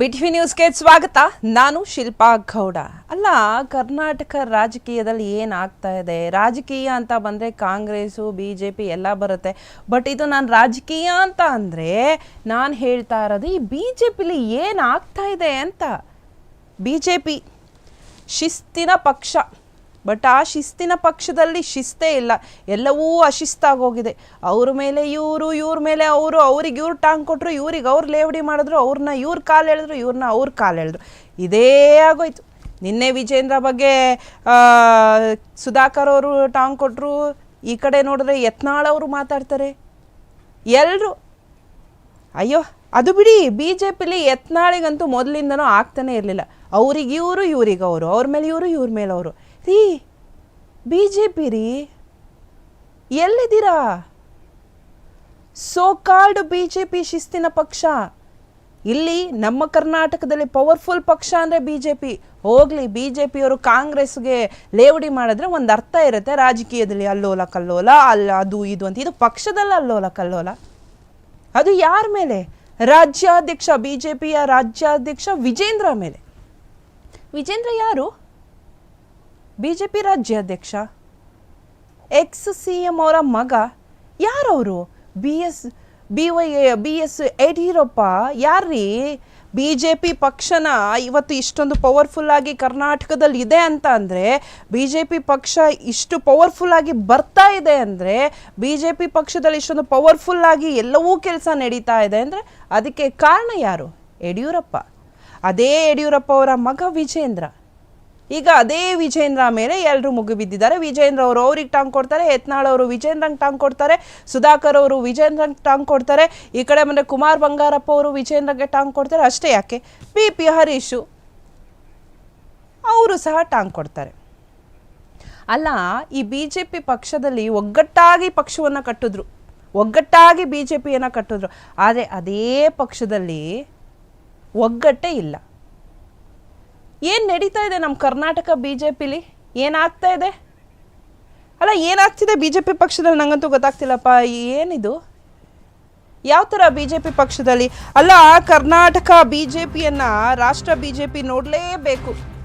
BTV ನ್ಯೂಸ್ಗೆ ಸ್ವಾಗತ. ನಾನು ಶಿಲ್ಪಾ ಗೌಡ. ಅಲ್ಲ, ಕರ್ನಾಟಕ ರಾಜಕೀಯದಲ್ಲಿ ಏನಾಗ್ತಾ ಇದೆ? ರಾಜಕೀಯ ಅಂತ ಬಂದರೆ ಕಾಂಗ್ರೆಸ್ಸು ಬಿ ಜೆ ಪಿ ಎಲ್ಲ ಬರುತ್ತೆ. ಬಟ್ ಇದು ನಾನು ರಾಜಕೀಯ ಅಂತ ಅಂದರೆ ನಾನು ಹೇಳ್ತಾ ಇರೋದು ಈ ಬಿ ಜೆ ಪಿಲಿ ಏನಾಗ್ತಾ ಇದೆ ಅಂತ. ಬಿ ಜೆ ಪಿ ಶಿಸ್ತಿನ ಪಕ್ಷ. ಬಟ್ ಆ ಶಿಸ್ತಿನ ಪಕ್ಷದಲ್ಲಿ ಶಿಸ್ತೇ ಇಲ್ಲ. ಎಲ್ಲವೂ ಅಶಿಸ್ತಾಗೋಗಿದೆ. ಅವ್ರ ಮೇಲೆ ಇವರು, ಇವ್ರ ಮೇಲೆ ಅವರು, ಅವ್ರಿಗೆ ಇವ್ರು ಟಾಂಗ್ ಕೊಟ್ಟರು ಇವ್ರಿಗೆ ಅವ್ರು ಲೇವಡಿ ಮಾಡಿದ್ರು, ಅವ್ರನ್ನ ಇವ್ರ ಕಾಲು ಎಳೆದ್ರು, ಇವ್ರನ್ನ ಅವ್ರ ಕಾಲು ಎಳೆದ್ರು. ಇದೇ ಆಗೋಯ್ತು. ನಿನ್ನೆ ವಿಜೇಂದ್ರ ಬಗ್ಗೆ ಸುಧಾಕರ್ ಅವರು ಟಾಂಗ್ ಕೊಟ್ಟರು ಈ ಕಡೆ ನೋಡಿದ್ರೆ ಯತ್ನಾಳ್ ಅವರು ಮಾತಾಡ್ತಾರೆ. ಎಲ್ಲರೂ ಅಯ್ಯೋ, ಅದು ಬಿಡಿ. ಬಿ ಜೆ ಪಿಲಿ ಯತ್ನಾಳಿಗಂತೂ ಮೊದಲಿಂದನೂ ಆಗ್ತಾನೆ ಇರಲಿಲ್ಲ. ಅವ್ರಿಗೆ ಇವರು, ಇವ್ರಿಗೆ ಅವರು. ಅವ್ರ ಮೇಲೆ ಇವರು, ಇವ್ರ ಮೇಲೆ ಅವರು. ರೀ ಬಿ ಜೆ ಪಿ ರೀ, ಎಲ್ಲಿದ್ದೀರಾ? So called B J P ಶಿಸ್ತಿನ ಪಕ್ಷ. ಇಲ್ಲಿ ನಮ್ಮ ಕರ್ನಾಟಕದಲ್ಲಿ ಪವರ್ಫುಲ್ ಪಕ್ಷ ಅಂದರೆ ಬಿ ಜೆ ಪಿ ಹೋಗಲಿ ಬಿ ಜೆ ಪಿಯವರು ಕಾಂಗ್ರೆಸ್ಗೆ ಲೇವಡಿ ಮಾಡಿದ್ರೆ ಒಂದು ಅರ್ಥ ಇರುತ್ತೆ, ರಾಜಕೀಯದಲ್ಲಿ ಅಲ್ಲೋಲ ಕಲ್ಲೋಲ, ಅಲ್ಲ ಅದು ಇದು ಅಂತ. ಇದು ಪಕ್ಷದಲ್ಲ ಅಲ್ಲೋಲ ಕಲ್ಲೋಲ. ಅದು ಯಾರ ಮೇಲೆ? ರಾಜ್ಯಾಧ್ಯಕ್ಷ ಬಿ ಜೆ ಪಿಯ ರಾಜ್ಯಾಧ್ಯಕ್ಷ ವಿಜೇಂದ್ರ ಮೇಲೆ. ವಿಜೇಂದ್ರ ಯಾರು? ಬಿ ಜೆ ಪಿ ರಾಜ್ಯಾಧ್ಯಕ್ಷ ಎಕ್ಸ್ ಸಿ ಎಂ ಅವರ ಮಗ ಯಾರವರು? B S, B Y, B S Yediyurappa ಯಾರ್ರೀ? ಬಿ ಜೆ ಪಿ ಪಕ್ಷನ ಇವತ್ತು ಇಷ್ಟೊಂದು ಪವರ್ಫುಲ್ ಆಗಿ ಕರ್ನಾಟಕದಲ್ಲಿ ಇದೆ ಅಂತ ಅಂದರೆ ಬಿ ಜೆ ಪಿ ಪಕ್ಷ ಇಷ್ಟು ಪವರ್ಫುಲ್ ಆಗಿ ಬರ್ತಾ ಇದೆ ಅಂದರೆ ಬಿ ಜೆ ಪಿ ಪಕ್ಷದಲ್ಲಿ ಇಷ್ಟೊಂದು ಪವರ್ಫುಲ್ ಆಗಿ ಎಲ್ಲವೂ ಕೆಲಸ ನಡೀತಾ ಇದೆ ಅಂದರೆ ಅದಕ್ಕೆ ಕಾರಣ ಯಾರು? ಯಡಿಯೂರಪ್ಪ. ಅದೇ ಯಡಿಯೂರಪ್ಪ ಅವರ ಮಗ ವಿಜೇಂದ್ರ. ಈಗ ಅದೇ ವಿಜೇಂದ್ರ ಮೇಲೆ ಎಲ್ಲರೂ ಮುಗಿಬಿದ್ದಿದ್ದಾರೆ. ವಿಜೇಂದ್ರ ಅವರು ಅವ್ರಿಗೆ ಟಾಂಗ್ ಕೊಡ್ತಾರೆ, ಯತ್ನಾಳ್ ಅವರು ವಿಜೇಂದ್ರಂಗೆ ಟಾಂಗ್ ಕೊಡ್ತಾರೆ, ಸುಧಾಕರ್ ಅವರು ವಿಜೇಂದ್ರಂಗೆ ಟಾಂಗ್ ಕೊಡ್ತಾರೆ, ಈ ಕಡೆ ಮನೆ ಕುಮಾರ್ ಬಂಗಾರಪ್ಪ ಅವರು ವಿಜೇಂದ್ರಗೆ ಟಾಂಗ್ ಕೊಡ್ತಾರೆ, ಅಷ್ಟೇ ಯಾಕೆ? ಪಿ ಪಿ ಹರೀಶು ಅವರು ಸಹ ಟಾಂಗ್ ಕೊಡ್ತಾರೆ. ಅಲ್ಲ, ಈ ಬಿ ಜೆ ಪಿ ಪಕ್ಷದಲ್ಲಿ ಒಗ್ಗಟ್ಟಾಗಿ ಪಕ್ಷವನ್ನು ಕಟ್ಟಿದ್ರು, ಒಗ್ಗಟ್ಟಾಗಿ ಬಿ ಜೆ ಪಿಯನ್ನು ಕಟ್ಟಿದ್ರು, ಆದರೆ ಅದೇ ಪಕ್ಷದಲ್ಲಿ ಒಗ್ಗಟ್ಟೇ ಇಲ್ಲ. ಏನು ನಡೀತಾ ಇದೆ ನಮ್ಮ ಕರ್ನಾಟಕ ಬಿ ಜೆ ಪಿಲಿ ಏನಾಗ್ತಾ ಇದೆ? ಅಲ್ಲ, ಏನಾಗ್ತಿದೆ ಬಿ ಜೆ ಪಿ ಪಕ್ಷದಲ್ಲಿ? ನಂಗಂತೂ ಗೊತ್ತಾಗ್ತಿಲ್ಲಪ್ಪ, ಏನಿದು? ಯಾವ ಥರ ಬಿ ಜೆ ಪಿ ಪಕ್ಷದಲ್ಲಿ? ಅಲ್ಲ, ಕರ್ನಾಟಕ ಬಿ ಜೆ ಪಿಯನ್ನು ರಾಷ್ಟ್ರ ಬಿ ಜೆ ಪಿ ನೋಡಲೇಬೇಕು.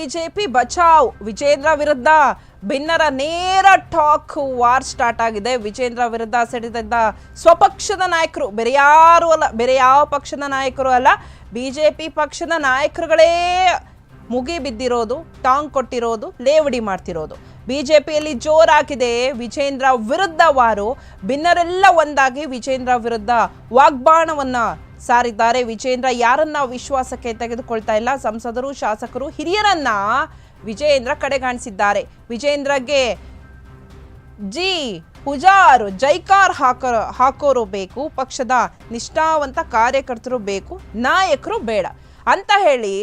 ಬಿಜೆಪಿ ಬಚಾವ್. ವಿಜೇಂದ್ರ ವಿರುದ್ಧ ಭಿನ್ನರ ನೇರ ಟಾಕ್ ವಾರ್ ಸ್ಟಾರ್ಟ್ ಆಗಿದೆ. ವಿಜೇಂದ್ರ ವಿರುದ್ಧ ಸಿಡಿದಿದ್ದ ಸ್ವಪಕ್ಷದ ನಾಯಕರು ಬೇರೆ ಯಾರು ಅಲ್ಲ ಬೇರೆ ಯಾವ ಪಕ್ಷದ ನಾಯಕರು ಅಲ್ಲ, ಬಿಜೆಪಿ ಪಕ್ಷದ ನಾಯಕರುಗಳೇ ಮುಗಿ ಬಿದ್ದಿರೋದು, ಟಾಂಗ್ ಕೊಟ್ಟಿರೋದು, ಲೇವಡಿ ಮಾಡ್ತಿರೋದು. ಬಿಜೆಪಿಯಲ್ಲಿ ಜೋರಾಗಿದೆ ವಿಜೇಂದ್ರ ವಿರುದ್ಧ ವಾರು. ಭಿನ್ನರೆಲ್ಲ ಒಂದಾಗಿ ವಿಜೇಂದ್ರ ವಿರುದ್ಧ ವಾಗ್ಬಾಣವನ್ನ ಸಾರಿದ್ದಾರೆ. ವಿಜೇಂದ್ರ, ಯಾರನ್ನ ವಿಶ್ವಾಸಕ್ಕೆ ತೆಗೆದುಕೊಳ್ತಾ ಇಲ್ಲ? ಸಂಸದರು, ಶಾಸಕರು, ಹಿರಿಯರನ್ನ ವಿಜೇಂದ್ರ ಕಡೆಗಾಣಿಸಿದ್ದಾರೆ. ವಿಜೇಂದ್ರಗೆ, ಜಿ ಪೂಜಾರು ಜೈಕಾರ್ ಹಾಕೋ, ಹಾಕೋರು ಬೇಕು, ಪಕ್ಷದ ನಿಷ್ಠಾವಂತ ಕಾರ್ಯಕರ್ತರು ಬೇಕು, ನಾಯಕರು ಬೇಡ. ಅಂತ ಹೇಳಿ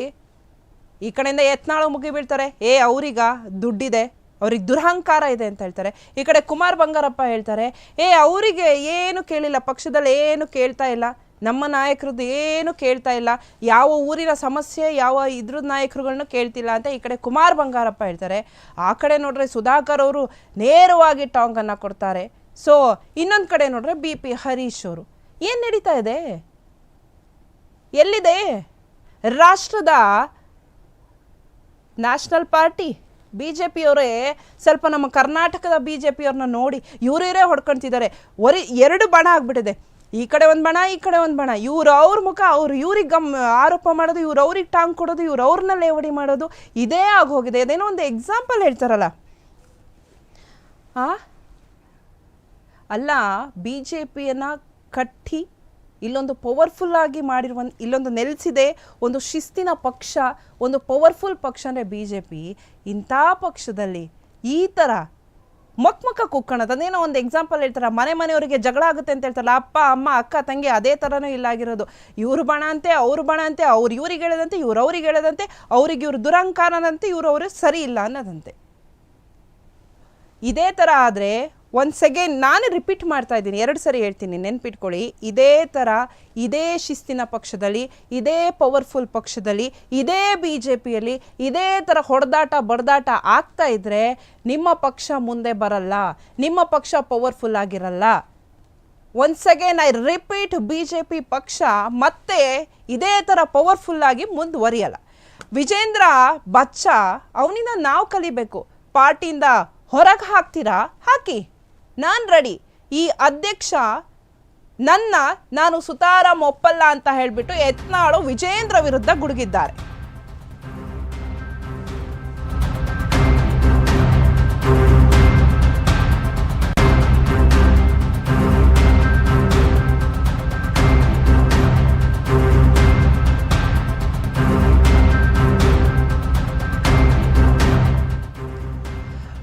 ಈ ಕಡೆಯಿಂದ ಯತ್ನಾಳು ಮುಗಿಬೀಳ್ತಾರೆ. ಏ, ಅವರಿಗ ದುಡ್ಡಿದೆ, ಅವ್ರಿಗೆ ದುರಹಂಕಾರ ಇದೆ ಅಂತ ಹೇಳ್ತಾರೆ. ಈ ಕಡೆ ಕುಮಾರ್ ಬಂಗಾರಪ್ಪ ಹೇಳ್ತಾರೆ, ಏ, ಅವರಿಗೆ ಏನು ಕೇಳಿಲ್ಲ, ಪಕ್ಷದಲ್ಲಿ ಏನು ಕೇಳ್ತಾ ಇಲ್ಲ? ನಮ್ಮ ನಾಯಕರದ್ದು ಏನು ಕೇಳ್ತಾ ಇಲ್ಲ. ಯಾವ ಊರಿನ ಸಮಸ್ಯೆ, ಯಾವ ಇದ್ರ ನಾಯಕರುಗಳನ್ನ ಕೇಳ್ತಿಲ್ಲ ಅಂತ ಈ ಕಡೆ ಕುಮಾರ್ ಬಂಗಾರಪ್ಪ ಹೇಳ್ತಾರೆ. ಆ ಕಡೆ ನೋಡ್ರೆ ಸುಧಾಕರ್ ಅವರು ನೇರವಾಗಿ ಟಾಂಗನ್ನು ಕೊಡ್ತಾರೆ. ಸೊ ಇನ್ನೊಂದು ಕಡೆ ನೋಡ್ರೆ ಬಿ ಪಿ ಹರೀಶ್ ಅವರು. ಏನು ನಡೀತಾ ಇದೆ? ಎಲ್ಲಿದೆ? ರಾಷ್ಟ್ರದ ನ್ಯಾಷನಲ್ ಪಾರ್ಟಿ. ಬಿ ಜೆ ಪಿಯವರೇ ಸ್ವಲ್ಪ ನಮ್ಮ ಕರ್ನಾಟಕದ ಬಿ ಜೆ ಪಿಯವ್ರನ್ನ ನೋಡಿ, ಇವರೇ ಹೊಡ್ಕೊಳ್ತಿದ್ದಾರೆ ಒರಿ, ಎರಡು ಬಣ ಆಗ್ಬಿಟ್ಟಿದೆ. ಈ ಕಡೆ ಒಂದು ಬಣ, ಈ ಕಡೆ ಒಂದು ಬಣ. ಇವ್ರು ಅವ್ರ ಮುಖ, ಅವ್ರು ಇವ್ರಿಗೆ ಗಮ್, ಆರೋಪ ಮಾಡೋದು, ಇವ್ರು ಅವ್ರಿಗೆ ಟಾಂಗ್ ಕೊಡೋದು, ಇವ್ರು ಅವ್ರನ್ನ ಲೇವಡಿ ಮಾಡೋದು ಇದೇ ಆಗೋಗಿದೆ. ಅದೇನೋ ಒಂದು ಎಕ್ಸಾಂಪಲ್ ಹೇಳ್ತಾರಲ್ಲ. ಆ? ಅಲ್ಲ ಬಿ ಜೆ ಪಿಯನ್ನು ಕಟ್ಟಿ ಇಲ್ಲೊಂದು ಪವರ್ಫುಲ್ ಆಗಿ ಮಾಡಿರುವ, ಇಲ್ಲೊಂದು ನೆಲೆಸಿದೆ ಒಂದು ಶಿಸ್ತಿನ ಪಕ್ಷ, ಒಂದು ಪವರ್ಫುಲ್ ಪಕ್ಷ ಅಂದರೆ ಬಿ ಜೆ ಪಿ ಇಂಥ ಪಕ್ಷದಲ್ಲಿ ಈ ಥರ ಮಕ್ ಮಕ್ಕ ಕುಕ್ಕಣದ. ಅದೇನೋ ಒಂದು ಎಕ್ಸಾಂಪಲ್ ಹೇಳ್ತಾರೆ? ಮನೆ ಮನೆಯವರಿಗೆ ಜಗಳ ಆಗುತ್ತೆ ಅಂತ ಹೇಳ್ತಾರಲ್ಲ, ಅಪ್ಪ, ಅಮ್ಮ, ಅಕ್ಕ, ತಂಗಿ ಅದೇ ಥರನೂ ಇಲ್ಲ ಆಗಿರೋದು. ಇವ್ರು ಬಣ ಅಂತೆ, ಅವ್ರ ಬಣ ಅಂತೆ, ಅವ್ರು ಇವ್ರಿಗೆ ಹೇಳದಂತೆ, ಇವ್ರು ಅವ್ರಿಗೆ ಹೇಳದಂತೆ, ಅವ್ರಿಗೆ ಇವ್ರ ದುರಂಕಾರನಂತೆ, ಇವ್ರು ಅವರು ಸರಿ ಇಲ್ಲ ಅನ್ನೋದಂತೆ. ಇದೇ ಥರ ಆದರೆ ಒಂದು ಸೆಕೆಂಡ್ ನಾನು ರಿಪೀಟ್ ಮಾಡ್ತಾ ಇದ್ದೀನಿ. ಎರಡು ಸರಿ ಹೇಳ್ತೀನಿ. ನೆನ್ಪಿಟ್ಕೊಳ್ಳಿ. ಇದೇ ಥರ, ಇದೇ ಶಿಸ್ತಿನ ಪಕ್ಷದಲ್ಲಿ, ಇದೇ ಪವರ್ಫುಲ್ ಪಕ್ಷದಲ್ಲಿ, ಇದೇ ಬಿ ಜೆ ಪಿಯಲ್ಲಿ ಇದೇ ಥರ ಹೊಡೆದಾಟ, ಬಡದಾಟ ಆಗ್ತಾ ಇದ್ದರೆ ನಿಮ್ಮ ಪಕ್ಷ ಮುಂದೆ ಬರಲ್ಲ. ನಿಮ್ಮ ಪಕ್ಷ ಪವರ್ಫುಲ್ ಆಗಿರಲ್ಲ. Once again I repeat B J P ಪಕ್ಷ ಮತ್ತೆ ಇದೇ ಥರ ಪವರ್ಫುಲ್ ಆಗಿ ಮುಂದುವರಿಯಲ್ಲ. ವಿಜೇಂದ್ರ, ಬಚ್ಚ, ಅವನಿಂದ ನಾವು ಕಲಿಬೇಕು. ಪಾರ್ಟಿಯಿಂದ ಹೊರಗೆ ಹಾಕ್ತೀರಾ? ಹಾಕಿ. ನಾನು ರೆಡಿ ಈ ಅಧ್ಯಕ್ಷ ನನ್ನ ನಾನು ಸುತಾರಾಮ್ ಒಪ್ಪಲ್ಲ ಅಂತ ಹೇಳಿಬಿಟ್ಟು ಯತ್ನಾಳು ವಿಜೇಂದ್ರ ವಿರುದ್ಧ ಗುಡುಗಿದ್ದಾರೆ.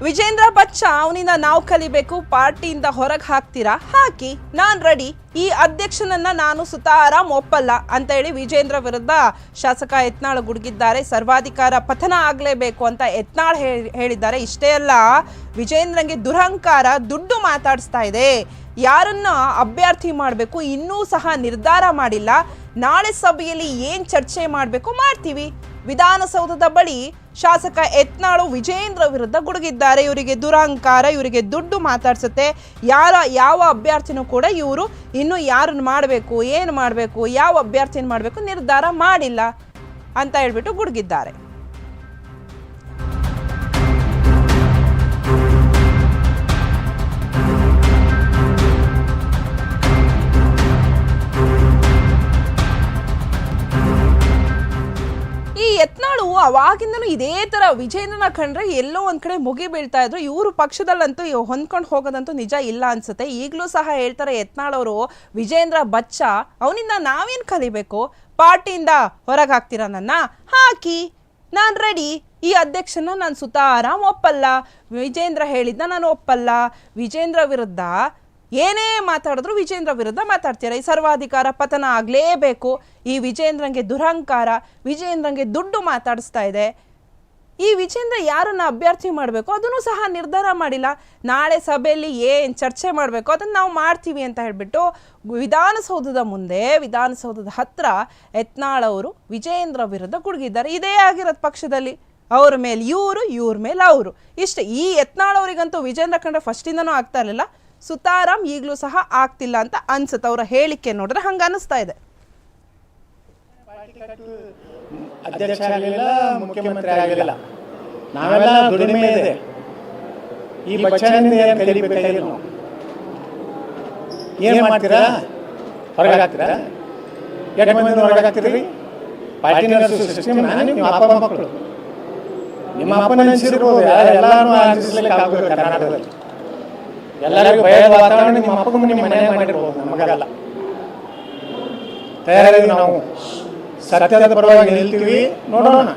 ವಿಜೇಂದ್ರ ಬಚ್ಚ, ಅವನಿಂದ ನಾವು ಕಲಿಬೇಕು, ಪಾರ್ಟಿಯಿಂದ ಹೊರಗೆ ಹಾಕ್ತೀರಾ? ಹಾಕಿ, ನಾನು ರೆಡಿ ಈ ಅಧ್ಯಕ್ಷನನ್ನ ನಾನು ಸುತಾರಾಮ್ ಒಪ್ಪಲ್ಲ ಅಂತ ಹೇಳಿ ವಿಜೇಂದ್ರ ವಿರುದ್ಧ ಶಾಸಕ ಯತ್ನಾಳ್ ಗುಡುಗಿದ್ದಾರೆ. ಸರ್ವಾಧಿಕಾರ ಪತನ ಆಗಲೇಬೇಕು ಅಂತ ಯತ್ನಾಳ್ ಹೇಳಿ- ಹೇಳಿದ್ದಾರೆ. ಇಷ್ಟೇ ಅಲ್ಲ, ವಿಜೇಂದ್ರಂಗೆ ದುರಹಂಕಾರ, ದುಡ್ಡು ಮಾತಾಡಿಸ್ತಾ ಇದೆ. ಯಾರನ್ನ ಅಭ್ಯರ್ಥಿ ಮಾಡಬೇಕು, ಇನ್ನೂ ಸಹ ನಿರ್ಧಾರ ಮಾಡಿಲ್ಲ. ನಾಳೆ ಸಭೆಯಲ್ಲಿ ಏನು ಚರ್ಚೆ ಮಾಡಬೇಕು, ಮಾಡ್ತೀವಿ. ವಿಧಾನಸೌಧದ ಬಳಿ ಶಾಸಕ ಯತ್ನಾಳು ವಿಜೇಂದ್ರ ವಿರುದ್ಧ ಗುಡುಗಿದ್ದಾರೆ. ಇವರಿಗೆ ದುರಹಂಕಾರ, ಇವರಿಗೆ ದುಡ್ಡು ಮಾತಾಡ್ಸುತ್ತೆ. ಯಾರ, ಯಾವ ಅಭ್ಯರ್ಥಿನೂ ಕೂಡ ಇವರು ಇನ್ನು ಯಾರನ್ನು ಮಾಡಬೇಕು, ಏನು ಮಾಡಬೇಕು, ಯಾವ ಅಭ್ಯರ್ಥಿನ ಮಾಡಬೇಕು ನಿರ್ಧಾರ ಮಾಡಿಲ್ಲ ಅಂತ ಹೇಳ್ಬಿಟ್ಟು ಗುಡುಗಿದ್ದಾರೆ. ಅವಾಗಿಂದನೂ ಇದೇ ತರ ವಿಜೇಂದ್ರನ ಕಂಡ್ರೆ ಎಲ್ಲೋ ಒಂದು ಕಡೆ ಮುಗಿ ಬೀಳ್ತಾ ಇದ್ರು. ಇವರು ಪಕ್ಷದಲ್ಲಂತೂ ಹೊಂದ್ಕೊಂಡು ಹೋಗೋದಂತೂ ನಿಜ ಇಲ್ಲ ಅನ್ಸುತ್ತೆ. ಈಗಲೂ ಸಹ ಹೇಳ್ತಾರೆ ಯತ್ನಾಳ್ ಅವರು, ವಿಜೇಂದ್ರ ಬಚ್ಚ, ಅವನಿಂದ ನಾವೇನ್ ಕಲಿಬೇಕು? ಪಾರ್ಟಿಯಿಂದ ಹೊರಗೆ ನನ್ನ? ಹಾಕಿ, ನಾನು ರೆಡಿ ಈ ಅಧ್ಯಕ್ಷನ ನಾನು ಸುತ ಸುತಾರಾಮ್ ಒಪ್ಪಲ್ಲ. ವಿಜೇಂದ್ರ ಹೇಳಿದ್ದ ನಾನು ಒಪ್ಪಲ್ಲ. ವಿಜೇಂದ್ರ ವಿರುದ್ಧ ಏನೇ ಮಾತಾಡಿದ್ರು ವಿಜೇಂದ್ರ ವಿರುದ್ಧ ಮಾತಾಡ್ತೀರಾ? ಈ ಸರ್ವಾಧಿಕಾರ ಪತನ ಆಗಲೇಬೇಕು. ಈ ವಿಜೇಂದ್ರಂಗೆ ದುರಹಂಕಾರ, ವಿಜೇಂದ್ರಂಗೆ ದುಡ್ಡು ಮಾತಾಡಿಸ್ತಾ ಇದೆ. ಈ ವಿಜೇಂದ್ರ ಯಾರನ್ನ ಅಭ್ಯರ್ಥಿ ಮಾಡಬೇಕು? ಅದನ್ನು ಸಹ ನಿರ್ಧಾರ ಮಾಡಿಲ್ಲ. ನಾಳೆ ಸಭೆಯಲ್ಲಿ ಏನು ಚರ್ಚೆ ಮಾಡಬೇಕು? ಅದನ್ನು ನಾವು ಮಾಡ್ತೀವಿ ಅಂತ ಹೇಳಿಬಿಟ್ಟು ವಿಧಾನಸೌಧದ ಮುಂದೆ, ವಿಧಾನಸೌಧದ ಹತ್ರ ಯತ್ನಾಳ್ ಅವರು ವಿಜೇಂದ್ರ ವಿರುದ್ಧ ಗುಡುಗಿದ್ದಾರೆ. ಇದೇ ಆಗಿರೋದು ಪಕ್ಷದಲ್ಲಿ. ಅವ್ರ ಮೇಲೆ ಇವರು, ಇವ್ರ ಮೇಲೆ ಅವರು. ಇಷ್ಟೇ, ಈ ಯತ್ನಾಳ್ ಅವರಿಗಂತೂ ವಿಜೇಂದ್ರ ಕಂಡ್ರೆ ಫಸ್ಟಿಂದನೂ ಆಗ್ತಾ ಇರಲಿಲ್ಲ. ಸುತಾರಾಮ್ ಈಗಲೂ ಸಹ ಆಗ್ತಿಲ್ಲ ಅಂತ ಅನ್ಸುತ್ತೆ. ಅವರ ಹೇಳಿಕೆ ನೋಡಿದ್ರೆ ಹಂಗ ಅನಿಸ್ತಾ ಇದೆ. ಅಧ್ಯಕ್ಷ ಆಗಲಿಲ್ಲ ಮುಖ್ಯಮಂತ್ರಿ ಆಗಲಿಲ್ಲ ನಾವೆಲ್ಲ ದುಡಿಮೆ ಇದೆ. ಈ ಬಚ್ಚನಿಂದ ಏನು ಕಲಿಬೇಕಾಗಿಲ್ಲ ನಾವು? ಏನು ಮಾಡ್ತೀರಾ? ಹೊರಗೆ ಹಾಕ್ತೀರಾ ಎಷ್ಟು ಮಂದಿ ಹೊರಗೆ ಹಾಕ್ತೀರಿ ಪಾರ್ಟಿ ನಡೆಸೋ ಸಿಸ್ಟಮ್ ನಿಮ್ಮ ಅಪ್ಪ ಮಕ್ಕಳು. ನಿಮ್ಮ ಅಪ್ಪನ ಹೆಸರು ಎಲ್ಲರೂ ಅನಿಸ್ಲಿಕ್ಕೆ ಆಗೋದು ಕರ್ನಾಟಕದಲ್ಲಿ. ಎಲ್ಲರಿಗೂ ಭಯದ ವಾತಾವರಣ ನಿಮ್ಮ ಅಪ್ಪಗೂ ನಿಮ್ಮ ಮನೆ ಮಾಡಿರ್ಬೋದು ನಮಗಲ್ಲ. ತಯಾರಾಗಿ ನಾವು ಸತ್ಯದ ಪರವಾಗಿ ನಿಲ್ತೀವಿ. ನೋಡೋಣ.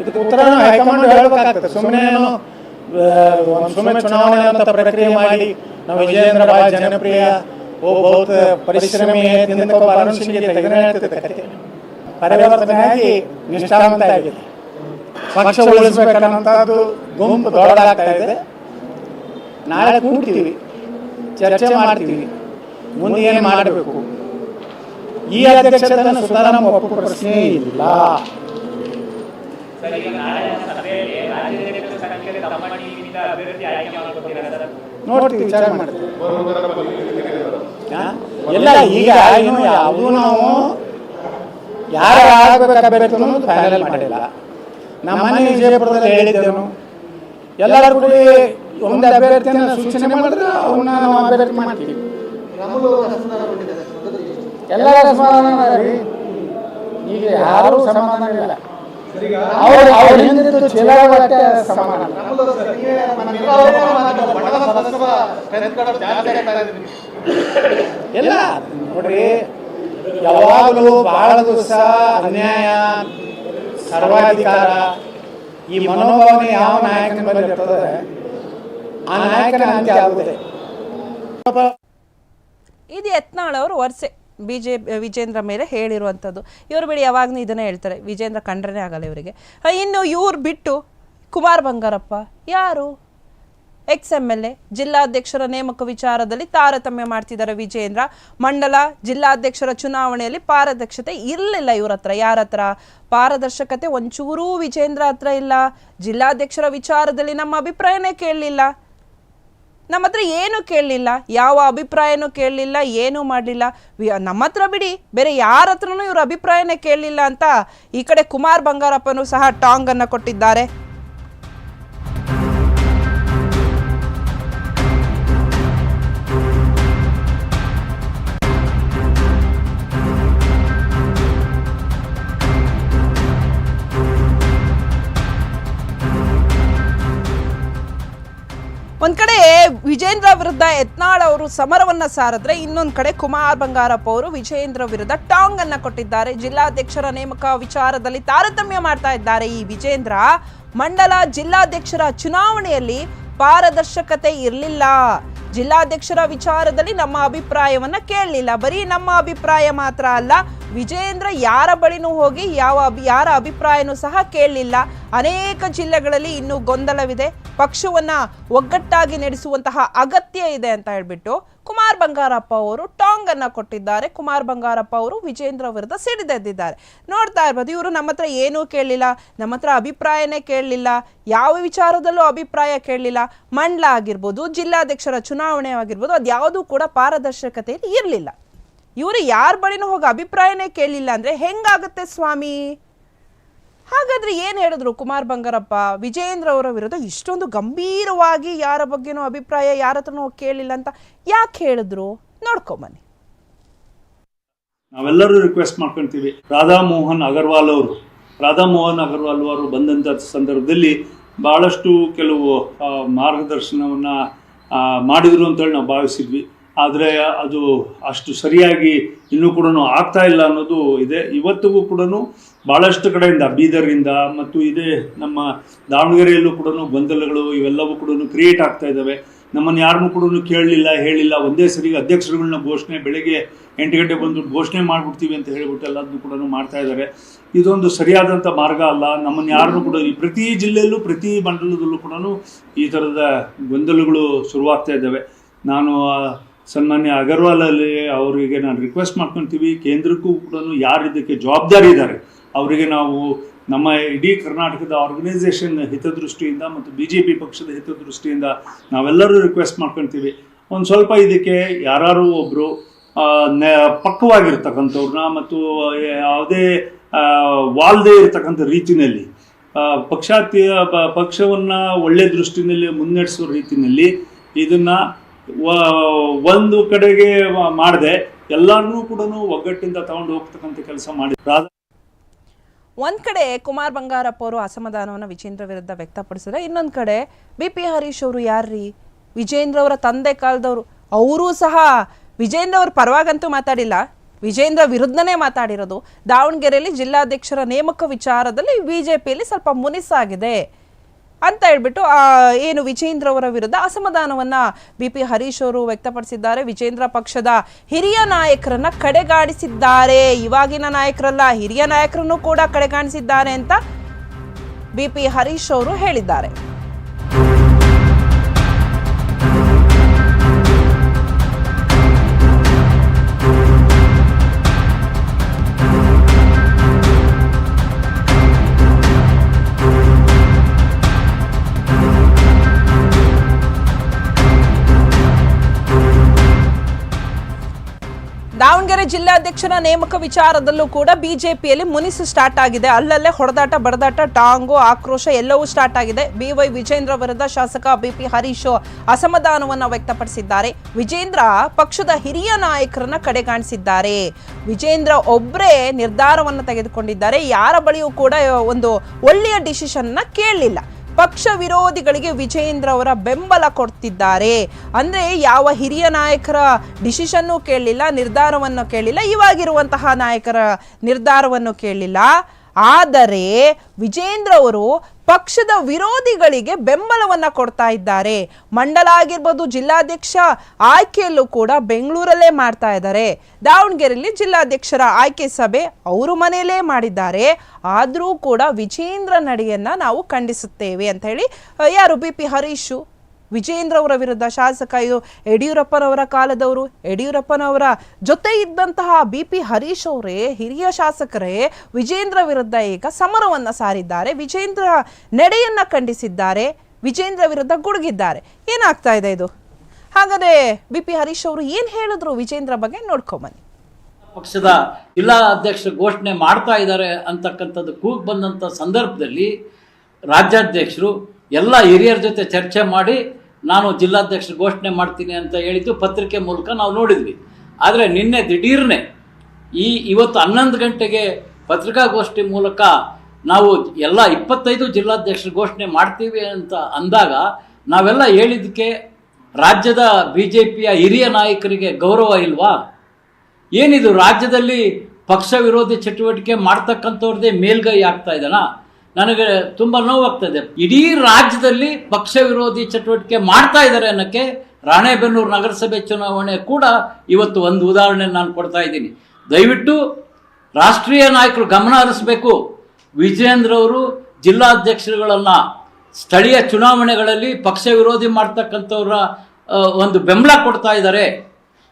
ಇದಕ್ಕೆ ಉತ್ತರ ಹೈಕಮಾಂಡ್ ಹೇಳಬೇಕಾಗ್ತದೆ. ಸುಮ್ಮನೆ ಸುಮ್ಮನೆ ಚುನಾವಣೆ ಅಂತ ಪ್ರಕ್ರಿಯೆ ಮಾಡಿ ನಾವು ವಿಜಯೇಂದ್ರ ಭಾಳ ಜನಪ್ರಿಯ ಓ ಬಹುತ ಪರಿಶ್ರಮಿ ತಿಂದಕೋ ಬಾರಣಸಿಗೆ ತೆಗೆದು ಹೇಳ್ತಿದ್ದೆ ಕತೆ. ಪರಿವರ್ತನೆಯಾಗಿ ನಿಷ್ಠಾವಂತ ಆಗಿದೆ. ಪಕ್ಷ ಉಳಿಸ್ಬೇಕನ್ನೋಂಥದ್ದು ಗುಂಪು ದೊಡ್ಡದಾಗ್ತಾ ಇದೆ. ನಾಳೆ ಕೂಡ್ತೀವಿ. ಚರ್ಚೆ ಮಾಡ್ತೀವಿ. ಮುಂದೆ ಏನು ಮಾಡಬೇಕು? ಈ ಅಧ್ಯಕ್ಷತೆಯನ್ನು ಸುಧಾರಾಮ ಒಪ್ಪು ಪ್ರಶ್ನೆ ಇಲ್ಲ ನೋಡ್ತೀವಿ ವಿಚಾರ ಮಾಡ್ತೀವಿ? ಎಲ್ಲ ಈಗ ಏನು ಯಾವುದೂ ನಾವು ಯಾರು ಆಗಬೇಕಾಗಬೇಕು ಅನ್ನೋದು ಫೈನಲ್ ಮಾಡಿಲ್ಲ. ನಮ್ಮ ಮನೆ ವಿಜಯಪುರದಲ್ಲಿ ಹೇಳಿದ್ದೇನು. ಎಲ್ಲರೂ ಕೂಡಿ ಒಂದು ಅಭ್ಯರ್ಥಿಯನ್ನು ಸೂಚನೆ ಮಾಡಿದ್ರೆ ಅವನ್ನ ನಾವು ಅಭ್ಯರ್ಥಿ ಮಾಡ್ತೀವಿ. ಎಲ್ಲರ ಸಮಾಧಾನ ರೀ ಈಗ ಯಾರು ಸಮಾಧಾನ ಇಲ್ಲ. ಅವ್ರ ಅವ್ರ ಹಿಂದಿದ್ದು ಚಿಲಾವಟ್ಟೆ ಇಲ್ಲ ನೋಡ್ರಿ ಯಾವಾಗಲೂ ಬಹಳ ದಿವಸ ಅನ್ಯಾಯ ಸರ್ವಾಧಿಕಾರ ಈ ಮನೋಭಾವನೆ ಯಾವ ನಾಯಕನ ಮೇಲೆ ಇರ್ತದೆ ಆ ನಾಯಕನ ಅಂತ್ಯ ಇದು ಯತ್ನಾಳ್ ಅವರು ವರ್ಸೆ. ಬಿ ಜೆ ವಿಜೇಂದ್ರ ಮೇಲೆ ಹೇಳಿರುವಂಥದ್ದು. ಇವರು ಬಿಡಿ ಯಾವಾಗಲೂ ಇದನ್ನೇ ಹೇಳ್ತಾರೆ. ವಿಜೇಂದ್ರ ಕಂಡ್ರೇ ಆಗಲ್ಲ ಇವರಿಗೆ. ಇನ್ನು ಇವ್ರು ಬಿಟ್ಟು ಕುಮಾರ್ ಬಂಗಾರಪ್ಪ ಯಾರು? ಎಕ್ಸ್ ಎಂ ಎಲ್ ಎ, ಜಿಲ್ಲಾಧ್ಯಕ್ಷರ ನೇಮಕ ವಿಚಾರದಲ್ಲಿ ತಾರತಮ್ಯ ಮಾಡ್ತಿದ್ದಾರೆ ವಿಜೇಂದ್ರ. ಮಂಡಲ, ಜಿಲ್ಲಾಧ್ಯಕ್ಷರ ಚುನಾವಣೆಯಲ್ಲಿ ಪಾರದರ್ಶಕತೆ ಇರಲಿಲ್ಲ ಇವ್ರ ಹತ್ರ. ಯಾರ ಹತ್ರ? ಪಾರದರ್ಶಕತೆ ಒಂಚೂರೂ ವಿಜೇಂದ್ರ ಹತ್ರ ಇಲ್ಲ. ಜಿಲ್ಲಾಧ್ಯಕ್ಷರ ವಿಚಾರದಲ್ಲಿ ನಮ್ಮ ಅಭಿಪ್ರಾಯನೇ ಕೇಳಲಿಲ್ಲ. ನಮ್ಮ ಹತ್ರ ಏನು ಕೇಳಲಿಲ್ಲ, ಯಾವ ಅಭಿಪ್ರಾಯನೂ ಕೇಳಲಿಲ್ಲ, ಏನೂ ಮಾಡಲಿಲ್ಲ. ನಮ್ಮ ಹತ್ರ ಬಿಡಿ, ಬೇರೆ ಯಾರ ಹತ್ರನೂ ಇವರು ಅಭಿಪ್ರಾಯನೇ ಕೇಳಲಿಲ್ಲ ಅಂತ ಈ ಕಡೆ ಕುಮಾರ್ ಬಂಗಾರಪ್ಪನೂ ಸಹ ಟಾಂಗನ್ನು ಕೊಟ್ಟಿದ್ದಾರೆ. ವಿರುದ್ಧ ಯತ್ನಾಳ್ ಅವರು ಸಮರವನ್ನ ಸಾರಿದ್ರೆ ಇನ್ನೊಂದು ಕಡೆ ಕುಮಾರ್ ಬಂಗಾರಪ್ಪ ಅವರು ವಿಜೇಂದ್ರ ವಿರುದ್ಧ ಟಾಂಗ್ ಅನ್ನ ಕೊಟ್ಟಿದ್ದಾರೆ. ಜಿಲ್ಲಾಧ್ಯಕ್ಷರ ನೇಮಕ ವಿಚಾರದಲ್ಲಿ ತಾರತಮ್ಯ ಮಾಡ್ತಾ ಇದ್ದಾರೆ. ಈ ವಿಜೇಂದ್ರ ಮಂಡಲ ಜಿಲ್ಲಾಧ್ಯಕ್ಷರ ಚುನಾವಣೆಯಲ್ಲಿ ಪಾರದರ್ಶಕತೆ ಇರಲಿಲ್ಲ. ಜಿಲ್ಲಾಧ್ಯಕ್ಷರ ವಿಚಾರದಲ್ಲಿ ನಮ್ಮ ಅಭಿಪ್ರಾಯವನ್ನ ಕೇಳಲಿಲ್ಲ. ಬರೀ ನಮ್ಮ ಅಭಿಪ್ರಾಯ ಮಾತ್ರ ಅಲ್ಲ, ವಿಜಯೇಂದ್ರ ಯಾರ ಬಳಿನೂ ಹೋಗಿ ಯಾವ ಯಾರ ಅಭಿಪ್ರಾಯನೂ ಸಹ ಕೇಳಲಿಲ್ಲ. ಅನೇಕ ಜಿಲ್ಲೆಗಳಲ್ಲಿ ಇನ್ನೂ ಗೊಂದಲವಿದೆ. ಪಕ್ಷವನ್ನ ಒಗ್ಗಟ್ಟಾಗಿ ನಡೆಸುವಂತಹ ಅಗತ್ಯ ಇದೆ ಅಂತ ಹೇಳ್ಬಿಟ್ಟು ಕುಮಾರ್ ಬಂಗಾರಪ್ಪ ಅವರು ಟಾಂಗ್ ಅನ್ನ ಕೊಟ್ಟಿದ್ದಾರೆ. ಕುಮಾರ್ ಬಂಗಾರಪ್ಪ ಅವರು ವಿಜೇಂದ್ರ ವಿರುದ್ಧ ಸಿಡಿದೆದ್ದಿದ್ದಾರೆ. ನೋಡ್ತಾ ಇರ್ಬೋದು, ಇವರು ನಮ್ಮ ಹತ್ರ ಏನೂ ಕೇಳಲಿಲ್ಲ, ನಮ್ಮ ಹತ್ರ ಅಭಿಪ್ರಾಯನೇ ಕೇಳಲಿಲ್ಲ, ಯಾವ ವಿಚಾರದಲ್ಲೂ ಅಭಿಪ್ರಾಯ ಕೇಳಲಿಲ್ಲ. ಮಂಡ್ಲ ಆಗಿರ್ಬೋದು, ಜಿಲ್ಲಾಧ್ಯಕ್ಷರ ಚುನಾವಣೆ ಆಗಿರ್ಬೋದು, ಅದು ಯಾವುದೂ ಕೂಡ ಪಾರದರ್ಶಕತೆಯಲ್ಲಿ ಇರಲಿಲ್ಲ. ಇವರು ಯಾರ ಬಳಿನೂ ಹೋಗಿ ಅಭಿಪ್ರಾಯನೇ ಕೇಳಲಿಲ್ಲ ಅಂದ್ರೆ ಹೆಂಗಾಗುತ್ತೆ ಸ್ವಾಮಿ? ಹಾಗಾದ್ರೆ ಏನು ಹೇಳಿದ್ರು ಕುಮಾರ್ ಬಂಗಾರಪ್ಪ? ವಿಜೇಂದ್ರ ಅವರ ವಿರುದ್ಧ ಇಷ್ಟೊಂದು ಗಂಭೀರವಾಗಿ ಯಾರ ಬಗ್ಗೆನೂ ಅಭಿಪ್ರಾಯ ಯಾರ ಹತ್ರನೂ ಕೇಳಿಲ್ಲ ಅಂತ ಯಾಕೆ ಹೇಳಿದ್ರು? ನೋಡ್ಕೊಂಬನ್ನಿ ನಾವೆಲ್ಲರೂ ರಿಕ್ವೆಸ್ಟ್ ಮಾಡ್ಕೊತೀವಿ. ರಾಧಾ ಮೋಹನ್ ಅಗರ್ವಾಲ್ ಅವರು. ರಾಧಾ ಮೋಹನ್ ಅಗರ್ವಾಲ್ ಅವರು ಬಂದಂಥ ಸಂದರ್ಭದಲ್ಲಿ ಭಾಳಷ್ಟು ಕೆಲವು ಮಾರ್ಗದರ್ಶನವನ್ನು ಮಾಡಿದರು ಅಂತೇಳಿ ನಾವು ಭಾವಿಸಿದ್ವಿ. ಆದರೆ ಅದು ಅಷ್ಟು ಸರಿಯಾಗಿ ಇನ್ನೂ ಕೂಡ ಆಗ್ತಾ ಇಲ್ಲ ಅನ್ನೋದು ಇದೆ. ಇವತ್ತಿಗೂ ಕೂಡ ಭಾಳಷ್ಟು ಕಡೆಯಿಂದ ಬೀದರಿಂದ ಮತ್ತು ಇದೇ ನಮ್ಮ ದಾವಣಗೆರೆಯಲ್ಲೂ ಕೂಡ ಗೊಂದಲಗಳು ಇವೆಲ್ಲವೂ ಕೂಡ ಕ್ರಿಯೇಟ್ ಆಗ್ತಾ ಇದ್ದಾವೆ. ನಮ್ಮನ್ನು ಯಾರನ್ನೂ ಕೂಡ ಕೇಳಲಿಲ್ಲ, ಹೇಳಿಲ್ಲ. ಒಂದೇ ಸರಿ ಅಧ್ಯಕ್ಷರುಗಳನ್ನ ಘೋಷಣೆ, ಬೆಳಗ್ಗೆ ಎಂಟು ಗಂಟೆ ಬಂದು ಘೋಷಣೆ ಮಾಡಿಬಿಡ್ತೀವಿ ಅಂತ ಹೇಳಿಬಿಟ್ಟು ಎಲ್ಲದನ್ನು ಕೂಡ ಮಾಡ್ತಾ ಇದ್ದಾರೆ ಇದೊಂದು ಸರಿಯಾದಂಥ ಮಾರ್ಗ ಅಲ್ಲ. ನಮ್ಮನ್ನು ಯಾರನ್ನೂ ಕೂಡ ಪ್ರತಿ ಜಿಲ್ಲೆಯಲ್ಲೂ, ಪ್ರತಿ ಮಂಡಲದಲ್ಲೂ ಕೂಡ ಈ ಥರದ ಗೊಂದಲಗಳು ಶುರುವಾಗ್ತಾ ಇದ್ದಾವೆ. ನಾನು ಸನ್ಮಾನ್ಯ ಅಗರ್ವಾಲ್ ಅಲ್ಲಿ ಅವರಿಗೆ ನಾನು ರಿಕ್ವೆಸ್ಟ್ ಮಾಡ್ಕೊತೀವಿ. ಕೇಂದ್ರಕ್ಕೂ ಕೂಡ ಯಾರು ಇದಕ್ಕೆ ಜವಾಬ್ದಾರಿ ಇದ್ದಾರೆ, ಅವರಿಗೆ ನಾವು ನಮ್ಮ ಇಡೀ ಕರ್ನಾಟಕದ ಆರ್ಗನೈಸೇಷನ್ ಹಿತದೃಷ್ಟಿಯಿಂದ ಮತ್ತು ಬಿ ಜೆ ಪಿ ಪಕ್ಷದ ಹಿತದೃಷ್ಟಿಯಿಂದ ನಾವೆಲ್ಲರೂ ರಿಕ್ವೆಸ್ಟ್ ಮಾಡ್ಕೊತೀವಿ. ಒಂದು ಸ್ವಲ್ಪ ಇದಕ್ಕೆ ಯಾರು ಒಬ್ಬರು ಪಕ್ವಾಗಿರ್ತಕ್ಕಂಥವ್ರನ್ನ ಮತ್ತು ಯಾವುದೇ ವಾಲ್ದೇ ಇರತಕ್ಕಂಥ ರೀತಿಯಲ್ಲಿ ಪಕ್ಷಾತಿ ಪಕ್ಷವನ್ನ ಒಳ್ಳೆ ದೃಷ್ಟಿನಲ್ಲಿ ಮುನ್ನಡೆಸೋ ರೀತಿಯಲ್ಲಿ ಇದನ್ನು ಒಂದು ಕಡೆಗೆ ಮಾಡದೆ, ಎಲ್ಲರನ್ನೂ ಕೂಡ ಒಗ್ಗಟ್ಟಿಂದ ತಗೊಂಡು ಹೋಗ್ತಕ್ಕಂಥ ಕೆಲಸ ಮಾಡಿ ಒಂದ್ ಕಡೆ ಕುಮಾರ್ ಬಂಗಾರಪ್ಪ ಅವರು ಅಸಮಾಧಾನವನ್ನು ವಿಜೇಂದ್ರ ವಿರುದ್ಧ ವ್ಯಕ್ತಪಡಿಸಿದ್ರೆ, ಇನ್ನೊಂದ್ ಕಡೆ ಬಿ ಪಿ ಹರೀಶ್ ಅವರು ಯಾರ್ರೀ? ವಿಜೇಂದ್ರ ಅವರ ತಂದೆ ಕಾಲದವರು. ಅವರೂ ಸಹ ವಿಜೇಂದ್ರ ಅವ್ರ ಪರವಾಗಂತೂ ಮಾತಾಡಿಲ್ಲ. ವಿಜೇಂದ್ರ ವಿರುದ್ಧನೇ ಮಾತಾಡಿರೋದು. ದಾವಣಗೆರೆಯಲ್ಲಿ ಜಿಲ್ಲಾಧ್ಯಕ್ಷರ ನೇಮಕ ವಿಚಾರದಲ್ಲಿ ಬಿಜೆಪಿಯಲ್ಲಿ ಸ್ವಲ್ಪ ಮುನಿಸಾಗಿದೆ. ಅಂತ ಹೇಳ್ಬಿಟ್ಟು ಏನು ವಿಜೇಂದ್ರ ಅವರ ವಿರುದ್ಧ ಅಸಮಾಧಾನವನ್ನ ಬಿ ಪಿ ಹರೀಶ್ ಅವರು ವ್ಯಕ್ತಪಡಿಸಿದ್ದಾರೆ. ವಿಜೇಂದ್ರ ಪಕ್ಷದ ಹಿರಿಯ ನಾಯಕರನ್ನ ಕಡೆಗಾಣಿಸಿದ್ದಾರೆ. ಇವಾಗಿನ ನಾಯಕರಲ್ಲ, ಹಿರಿಯ ನಾಯಕರನ್ನು ಕೂಡ ಕಡೆಗಾಣಿಸಿದ್ದಾರೆ ಅಂತ ಬಿ ಪಿ ಹರೀಶ್ ಅವರು ಹೇಳಿದ್ದಾರೆ. ದಾವಣಗೆರೆ ಜಿಲ್ಲಾಧ್ಯಕ್ಷರ ನೇಮಕ ವಿಚಾರದಲ್ಲೂ ಕೂಡ ಬಿಜೆಪಿಯಲ್ಲಿ ಮುನಿಸು ಸ್ಟಾರ್ಟ್ ಆಗಿದೆ. ಅಲ್ಲಲ್ಲೇ ಹೊಡೆದಾಟ, ಬಡದಾಟ, ಟಾಂಗು, ಆಕ್ರೋಶ ಎಲ್ಲವೂ ಸ್ಟಾರ್ಟ್ ಆಗಿದೆ. ಬಿವೈ ವಿಜೇಂದ್ರ ವಿರುದ್ಧ ಶಾಸಕ ಬಿಪಿ ಹರೀಶ್ ಅಸಮಾಧಾನವನ್ನು ವ್ಯಕ್ತಪಡಿಸಿದ್ದಾರೆ. ವಿಜೇಂದ್ರ ಪಕ್ಷದ ಹಿರಿಯ ನಾಯಕರನ್ನ ಕಡೆಗಾಣಿಸಿದ್ದಾರೆ. ವಿಜೇಂದ್ರ ಒಬ್ಬರೇ ನಿರ್ಧಾರವನ್ನು ತೆಗೆದುಕೊಂಡಿದ್ದಾರೆ. ಯಾರ ಬಳಿಯೂ ಕೂಡ ಒಂದು ಒಳ್ಳೆಯ ಡಿಸಿಷನ್ ಕೇಳಲಿಲ್ಲ. ಪಕ್ಷ ವಿರೋಧಿಗಳಿಗೆ ವಿಜಯೇಂದ್ರ ಅವರ ಬೆಂಬಲ ಕೊಡ್ತಿದ್ದಾರೆ. ಅಂದ್ರೆ ಯಾವ ಹಿರಿಯ ನಾಯಕರ ಡಿಸಿಷನ್ನು ಕೇಳಲಿಲ್ಲ, ನಿರ್ಧಾರವನ್ನು ಕೇಳಲಿಲ್ಲ, ಇವಾಗಿರುವಂತಹ ನಾಯಕರ ನಿರ್ಧಾರವನ್ನು ಕೇಳಲಿಲ್ಲ. ಆದರೆ ವಿಜೇಂದ್ರ ಅವರು ಪಕ್ಷದ ವಿರೋಧಿಗಳಿಗೆ ಬೆಂಬಲವನ್ನು ಕೊಡ್ತಾ ಇದ್ದಾರೆ. ಮಂಡಲ ಆಗಿರ್ಬೋದು ಜಿಲ್ಲಾಧ್ಯಕ್ಷ ಆಯ್ಕೆಯಲ್ಲೂ ಕೂಡ ಬೆಂಗಳೂರಲ್ಲೇ ಮಾಡ್ತಾ ಇದ್ದಾರೆ. ದಾವಣಗೆರೆಯಲ್ಲಿ ಜಿಲ್ಲಾಧ್ಯಕ್ಷರ ಆಯ್ಕೆ ಸಭೆ ಅವರು ಮನೆಯಲ್ಲೇ ಮಾಡಿದ್ದಾರೆ. ಆದರೂ ಕೂಡ ವಿಜೇಂದ್ರ ನಡೆಯನ್ನು ನಾವು ಖಂಡಿಸುತ್ತೇವೆ ಅಂತ ಹೇಳಿ ಯಾರು ಬಿ ಪಿ ಹರೀಶು ವಿಜೇಂದ್ರ ಅವರ ವಿರುದ್ಧ ಶಾಸಕ ಇದು ಯಡಿಯೂರಪ್ಪನವರ ಕಾಲದವರು. ಯಡಿಯೂರಪ್ಪನವರ ಜೊತೆ ಇದ್ದಂತಹ ಬಿ ಪಿ ಹರೀಶ್ ಅವರೇ, ಹಿರಿಯ ಶಾಸಕರೇ ವಿಜೇಂದ್ರ ವಿರುದ್ಧ ಈಗ ಸಮರವನ್ನ ಸಾರಿದ್ದಾರೆ. ವಿಜೇಂದ್ರ ನಡೆಯನ್ನ ಖಂಡಿಸಿದ್ದಾರೆ. ವಿಜೇಂದ್ರ ವಿರುದ್ಧ ಗುಡುಗಿದ್ದಾರೆ. ಏನಾಗ್ತಾ ಇದೆ ಇದು? ಹಾಗಾದ್ರೆ ಬಿ ಪಿ ಹರೀಶ್ ಅವರು ಏನ್ ಹೇಳಿದ್ರು ವಿಜೇಂದ್ರ ಬಗ್ಗೆ ನೋಡ್ಕೊಂಬನ್ನಿ. ಪಕ್ಷದ ಜಿಲ್ಲಾ ಅಧ್ಯಕ್ಷ ಘೋಷಣೆ ಮಾಡ್ತಾ ಇದ್ದಾರೆ ಅಂತಕ್ಕಂಥದ್ದು ಕೂಗ್ ಬಂದಂಥ ಸಂದರ್ಭದಲ್ಲಿ ರಾಜ್ಯಾಧ್ಯಕ್ಷರು ಎಲ್ಲ ಹಿರಿಯರ ಜೊತೆ ಚರ್ಚೆ ಮಾಡಿ ನಾನು ಜಿಲ್ಲಾಧ್ಯಕ್ಷರು ಘೋಷಣೆ ಮಾಡ್ತೀನಿ ಅಂತ ಹೇಳಿದ್ದು ಪತ್ರಿಕೆ ಮೂಲಕ ನಾವು ನೋಡಿದ್ವಿ. ಆದರೆ ನಿನ್ನೆ ದಿಢೀರ್ನೆ ಈ ಇವತ್ತು ಹನ್ನೊಂದು ಗಂಟೆಗೆ ಪತ್ರಿಕಾಗೋಷ್ಠಿ ಮೂಲಕ ನಾವು ಎಲ್ಲ ಇಪ್ಪತ್ತೈದು ಜಿಲ್ಲಾಧ್ಯಕ್ಷರು ಘೋಷಣೆ ಮಾಡ್ತೀವಿ ಅಂತ ಅಂದಾಗ ನಾವೆಲ್ಲ ಹೇಳಿದ್ದಕ್ಕೆ ರಾಜ್ಯದ ಬಿ ಜೆ ಪಿಯ ಹಿರಿಯ ನಾಯಕರಿಗೆ ಗೌರವ ಇಲ್ವಾ? ಏನಿದು ರಾಜ್ಯದಲ್ಲಿ ಪಕ್ಷ ವಿರೋಧಿ ಚಟುವಟಿಕೆ ಮಾಡ್ತಕ್ಕಂಥವ್ರದ್ದೇ ಮೇಲ್ಗೈ ಆಗ್ತಾ ಇದೆನಾ ನನಗೆ ತುಂಬ ನೋವಾಗ್ತದೆ. ಇಡೀ ರಾಜ್ಯದಲ್ಲಿ ಪಕ್ಷ ವಿರೋಧಿ ಚಟುವಟಿಕೆ ಮಾಡ್ತಾ ಇದ್ದಾರೆ ಅನ್ನೋಕ್ಕೆ ರಾಣೆಬೆನ್ನೂರು ನಗರಸಭೆ ಚುನಾವಣೆ ಕೂಡ ಇವತ್ತು ಒಂದು ಉದಾಹರಣೆ ನಾನು ಕೊಡ್ತಾ ಇದ್ದೀನಿ. ದಯವಿಟ್ಟು ರಾಷ್ಟ್ರೀಯ ನಾಯಕರು ಗಮನ ಹರಿಸಬೇಕು. ವಿಜಯೇಂದ್ರ ಅವರು ಜಿಲ್ಲಾಧ್ಯಕ್ಷರುಗಳನ್ನು ಸ್ಥಳೀಯ ಚುನಾವಣೆಗಳಲ್ಲಿ ಪಕ್ಷ ವಿರೋಧಿ ಮಾಡ್ತಕ್ಕಂಥವ್ರ ಒಂದು ಬೆಂಬಲ ಕೊಡ್ತಾ ಇದ್ದಾರೆ.